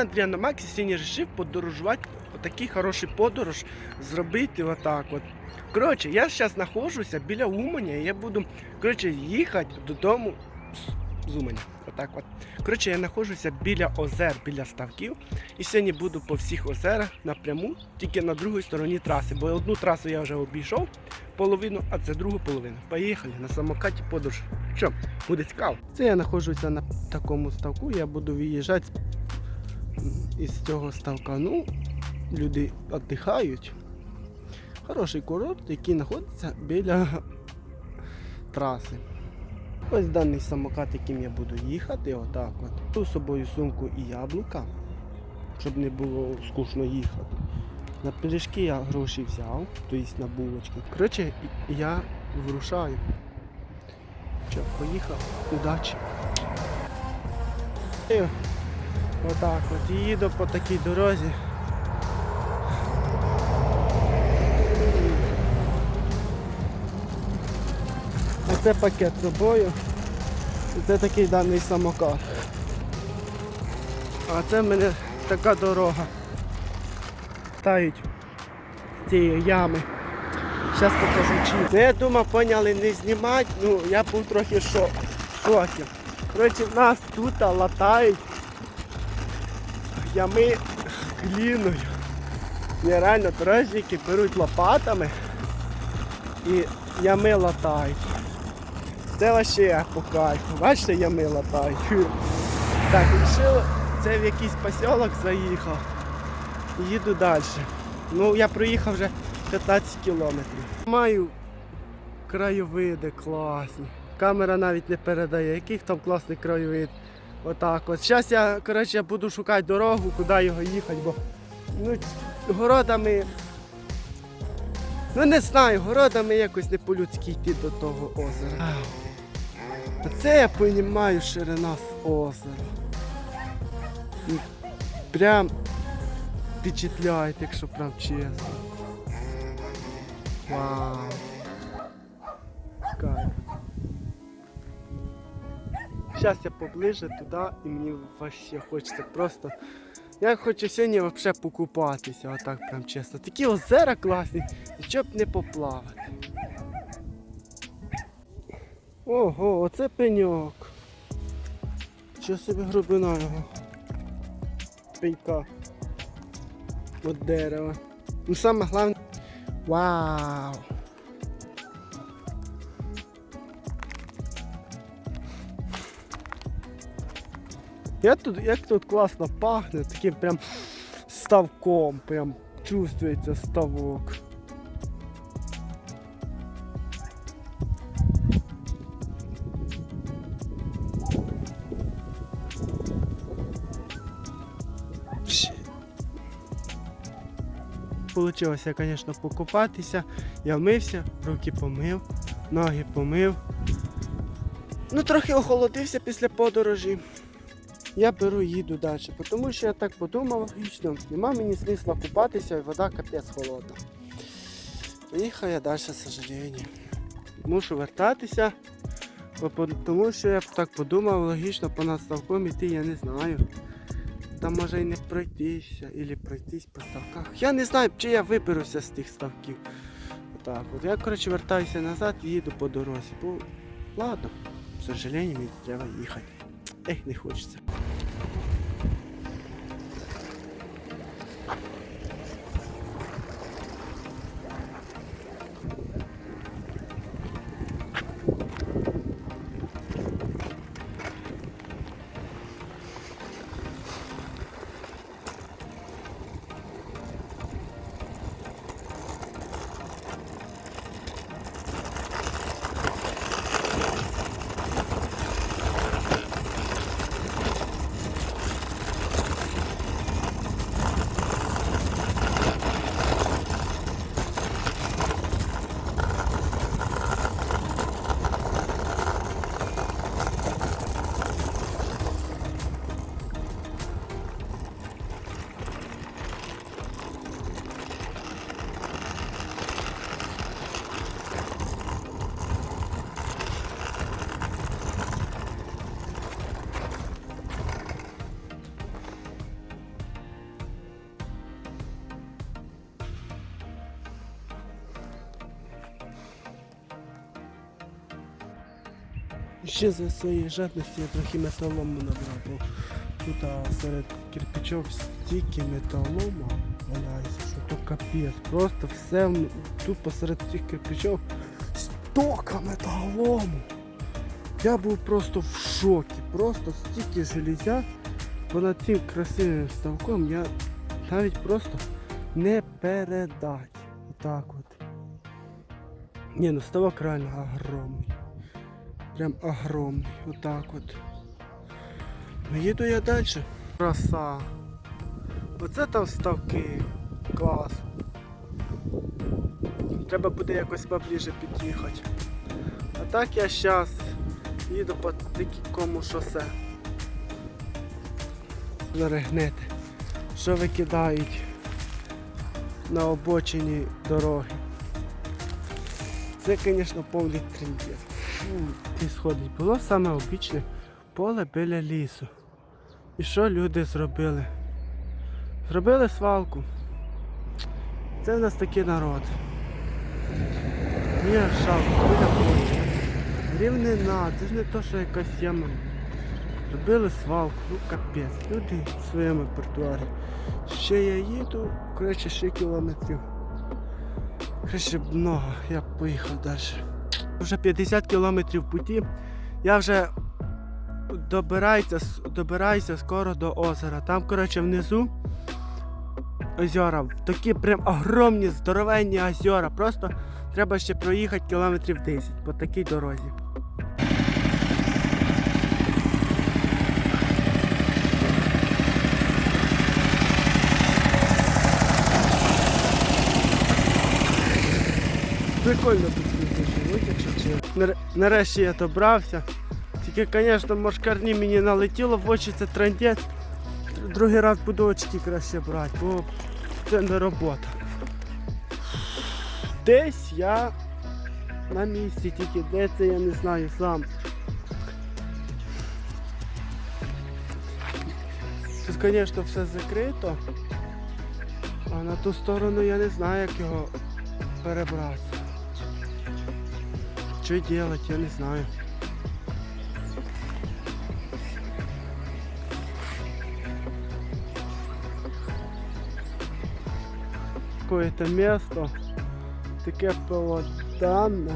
Андрій Максі сьогодні вирішив подорожувати, отакий хороший подорож зробити отак от. Коротше, я зараз знаходжуся біля Уманя, і я буду коротше, їхати додому з- Уманя. Отак от. Коротше, я знаходжуся біля озер, біля ставків. І сьогодні буду по всіх озерах напряму, тільки на другій стороні траси. Бо одну трасу я вже обійшов половину, а це другу половину. Поїхали на самокаті подорож. Що, буде цікаво. Це я знаходжуся на такому ставку, я буду виїжджати із цього ставка. Ну, люди віддихають. Хороший курорт, який знаходиться біля траси. Ось даний самокат, яким я буду їхати, отак от. Беру з собою сумку і яблука, щоб не було скучно їхати. На пиріжки я гроші взяв, тобто на булочки. Коротше, я вирушаю. Що, поїхав, удачі. Отак от і їду по такій дорозі. Оце пакет з собою. І це такий даний самокат. А це в мене така дорога. Тають цієї ями. Зараз покажу чи. Ну, я думав, поняли не знімати, ну я був трохи шо... в шокі. Коротше, нас тут латають ями гліною. Ні, реально дорожники беруть лопатами і ями латають. Це вообще по кайфу. Бачите, ями латають. Так, вирішив, це в якийсь посілок заїхав. Їду далі. Ну, я проїхав вже 15 кілометрів. Маю краєвиди класні. Камера навіть не передає, який там класний краєвид. Отак от. Зараз я коротше, буду шукати дорогу, куди його їхати, бо ну, городами. Ну не знаю, городами якось не по-людськи йти до того озера. Оце я розумію ширина з озера. Ну, Прям впечатляє, якщо прям чесно. Вау. Зараз я поближе туди і мені вообще хочеться просто. Я хочу сьогодні взагалі покупатися, отак прям чесно. Такі озера класні, щоб не поплавати. Ого, оце пеньок. Що собі глибина його. Пенька. От дерева. Ну саме головне. Вау! Я тут, як тут класно пахне, таким прям ставком, прям чувствується ставок. Получилося, звісно, покупатися. Я вмився, руки помив, ноги помив. Ну, трохи охолодився після подорожі я беру і їду далі. Тому що я так подумав, логічно, нема мені смисла купатися і вода капець холодна. Поїхав я далі, к сожалению. Мушу вертатися, тому що я так подумав, логічно понад ставком іти я не знаю. Там може і не пройтися, або пройтись по ставках. Я не знаю, чи я виберуся з тих ставків. Отак от. Я коротше вертаюся назад і їду по дорозі. Бо ладно, к сожалению, мені треба їхати. Ех, не хочеться. あっ。Ще за своєї жадності я трохи металому набрав, бо тут серед кирпичів стільки металому валяється, що то капець. Просто все тут посеред цих кирпичів стока металому. Я був просто в шокі. Просто стільки железя понад цим красивим ставком я навіть просто не передать. Отак от. Ні, ну ставок реально огромний. Прям огромний. Отак от. Ну їду я далі. Краса. Оце там ставки. Клас. Треба буде якось поближе під'їхати. А так я зараз їду по такому шосе. Зарегнете. Що викидають на обочині дороги. Це, звісно, повний трендець. Сходить. Було саме обічне поле біля лісу. І що люди зробили? Зробили свалку. Це в нас такий народ. Ні, шалка, біля поля. Рівнина, це ж не то, що якась яма. Зробили свалку, ну капець. Люди в своєму портуарі. Ще я їду, коротше, ще кілометрів. Коротше, много, я поїхав далі. Вже 50 кілометрів путі. Я вже добираюся, добираюся скоро до озера. Там, коротше, внизу озера. Такі прям огромні, здоровенні озера. Просто треба ще проїхати кілометрів 10 по такій дорозі. Прикольно тут люди живуть, якщо чесно. Нар- Нарешті я добрався. Тільки, звісно, мошкарні мені налетіло в очі, це трендець. Другий раз буду очки краще брати, бо це не робота. Десь я на місці, тільки де це я не знаю сам. Тут, звісно, все закрито, а на ту сторону я не знаю, як його перебратися. Що делать, я не знаю. Какое-то место, таке полотанне.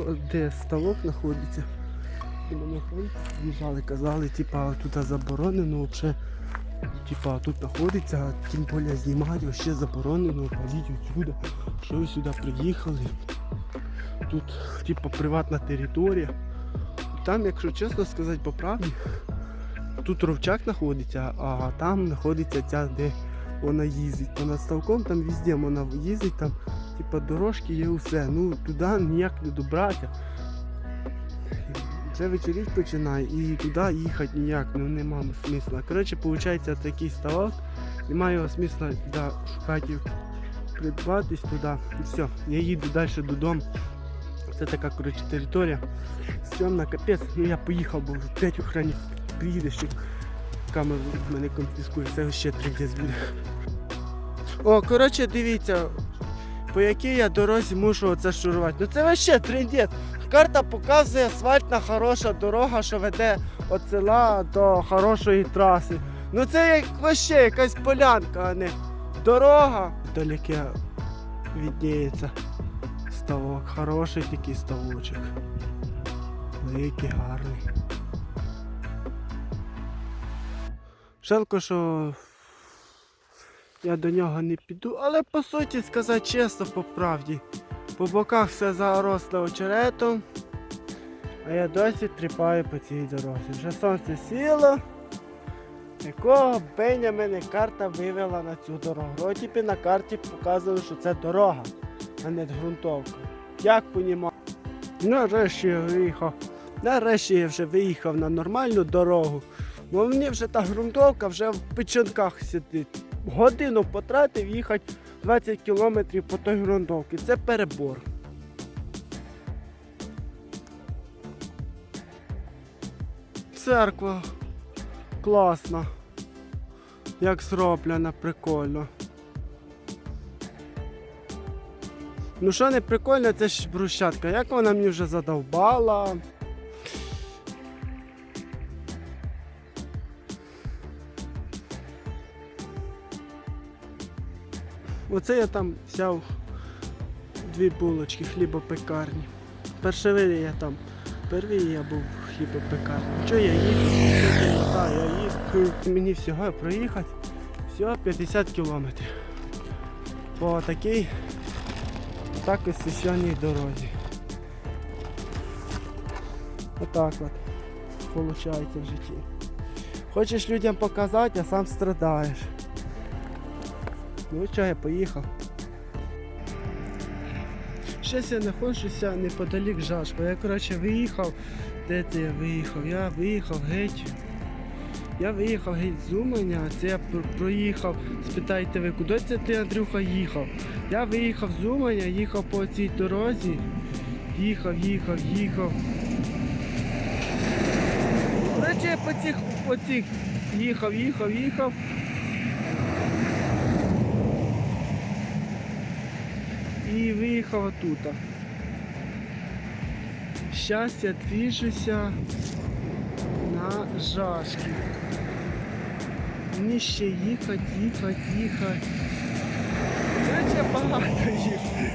Е, Де ставок знаходиться? І казали, типа тут заборонено взагалі. Типа тут знаходиться, тим більше знімати ще заборонено, ходіть отсюда. Що ви сюди приїхали? Тут типа приватна територія. Там, якщо чесно сказати по правді, тут ровчак знаходиться, а там знаходиться ця, де вона їздить. Понад ставком там везде вона їздить, там типа дорожки є усе. Ну туди ніяк не добратися. Вже вечеріть починає і туди їхати ніяк, ну нема смисла. Коротше, виходить такий ставок, немає його смисла туди шукати, придбатись туди. І все, я їду далі додому. Це така коротше, територія. Стрьомна капець, ну я поїхав, бо вже 5 охранів приїде, ще камеру в мене конфіскує, це ще тридець буде. О, коротше, дивіться, по якій я дорозі мушу оце шурувати. Ну це вообще трендець. Карта показує асфальтна хороша дорога, що веде від села до хорошої траси. Ну це як вообще якась полянка, а не дорога. Далеке відніється ставок. Хороший такий ставочок. Великий, гарний. Жалко, що я до нього не піду, але по суті сказати чесно по правді. По боках все заросло очеретом, а я досі тріпаю по цій дорозі. Вже сонце сіло. Якого беня мене карта вивела на цю дорогу. Вроді на карті показували, що це дорога, а не ґрунтовка. Як понімаю? Нарешті я виїхав. Нарешті я вже виїхав на нормальну дорогу. Бо мені вже та ґрунтовка вже в печінках сидить. Годину потратив їхати 20 кілометрів по той ґрунтовці. Це перебор. Церква. Класно. Як зроблено, прикольно. Ну що не прикольно, це ж брусчатка. Як вона мені вже задовбала. Оце я там взяв дві булочки хлібопекарні. Перший я там, перший я був хлібопекарні. Що я їду? Що? Я їду. Мені всього проїхати всього 50 кілометрів. По такій так і сесійній дорозі. Отак от. Получається в житті. Хочеш людям показати, а сам страдаєш. Ну що, я поїхав. Щось я знаходжуся неподалік Жашко. Я коротше виїхав. Де це я виїхав? Я виїхав геть. Я виїхав геть з Уманя, це я проїхав. Спитайте ви, куди це ти, Андрюха, їхав? Я виїхав з Уманя, їхав по цій дорозі. Їхав, їхав, їхав. Коротше, я по цих, по цих їхав, їхав, їхав. І виїхав отута. Щас я двіжуся на Жашки. Мені ще їхати, їхати, їхати. Короче, багато їхати.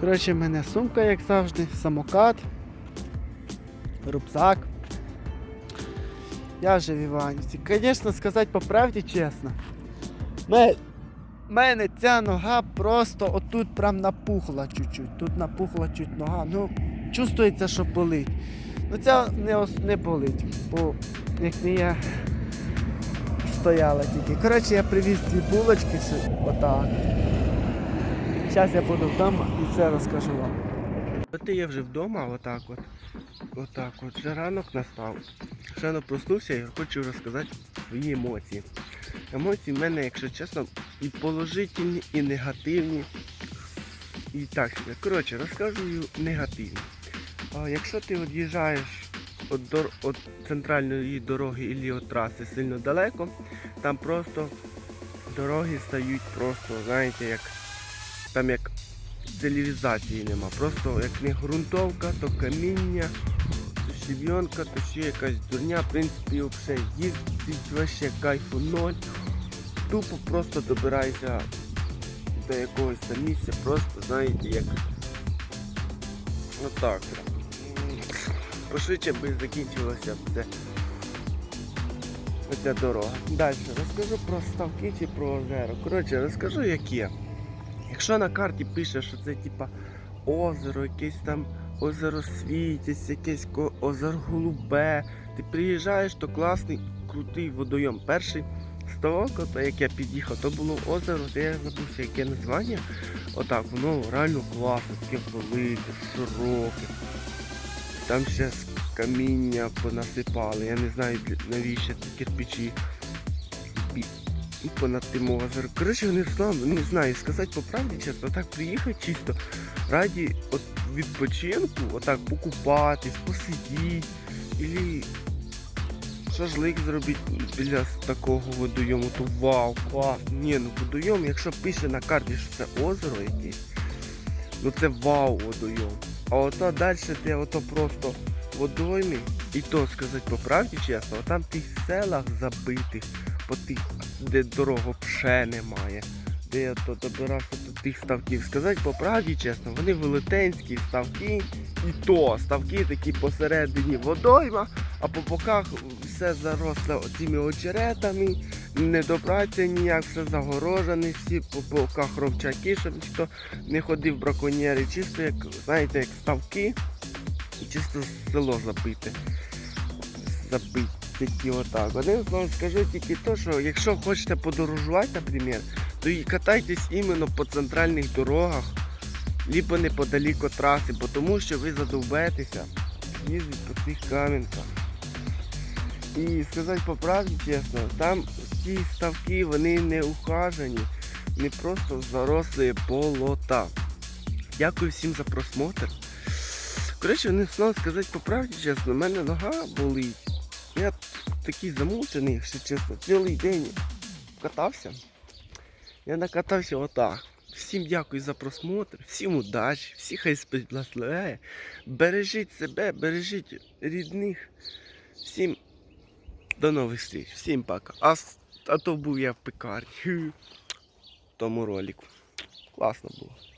Коротше, в мене сумка, як завжди, самокат, рюкзак. Я вже в Іванівці. Звісно, сказати по правді чесно. Ме- мене ця нога просто отут прям напухла чуть-чуть. Тут напухла чуть нога. Ну, чувствується, що болить. Ну ця не, ос- не болить, бо як не я стояла тільки. Коротше, я привіз дві булочки. Отак. Зараз я буду вдома і все розкажу вам. От я вже вдома, отак от. Отак от. Вже ранок настав. Щойно проснувся і хочу розказати свої емоції. Емоції в мене, якщо чесно, і положительні, і негативні. І так. Коротше, розказую негативні. А, якщо ти від'їжджаєш від, дор... від центральної дороги і від траси сильно далеко, там просто дороги стають просто, знаєте, як там як цивілізації нема. Просто як не ґрунтовка, то каміння, то щебенка, то ще якась дурня. В принципі, взагалі їздить вообще кайфу ноль. Тупо просто добираєшся до якогось там місця, просто знаєте, як отак. Пошвидше би закінчилося б це. Оця дорога. Далі розкажу про ставки чи про озеро. Коротше, розкажу як є. Якщо на карті пише, що це типа озеро, якесь там озеро Світязь, якесь озеро Голубе, ти приїжджаєш, то класний, крутий водойом. Перший ставок, ото як я під'їхав, то було озеро, де я забувся, яке названня. Отак, воно реально класне, таке велике, широке. Там ще каміння понасипали. Я не знаю навіщо ті кирпичі. І, понад тим озером. Коротше, не знаю, не знаю, сказати по правді, чесно, так приїхати чисто раді от відпочинку, отак покупатись, посидіти, і шашлик зробити біля такого водойому, то вау, клас. Ні, ну водойом, якщо пише на карті, що це озеро якесь, ну це вау водойом. А ото далі де ото просто водойми, і то сказати по правді чесно, там в тих селах забитих, по тих, де дорог ще немає, де я то добирався до тих ставків. Сказати по правді чесно, вони велетенські ставки, і то ставки такі посередині водойма, а по боках все заросло цими очеретами, не добратися ніяк, все загорожене, всі по боках ровчаки, щоб ніхто не ходив браконьєри, чисто як, знаєте, як ставки, і чисто село забите. Забите тільки отак. Одним словом скажу тільки то, що якщо хочете подорожувати, наприклад, то і катайтесь іменно по центральних дорогах, либо неподалік від траси, бо тому що ви задовбетеся їздити по цих камінках. І сказати по правді чесно, там ті ставки вони не ухажені. не просто заросли болота. Дякую всім за просмотр. Коротше, не знав сказати по правді, чесно, в мене нога болить. Я такий замучений, якщо чесно, цілий день катався. Я накатався отак. Всім дякую за просмотр, всім удачі, всі хай спить благословляє. Бережіть себе, бережіть рідних. Всім до нових зустріч. Всім пока. А, а то був я в пекарні. В тому ролику. Класно було.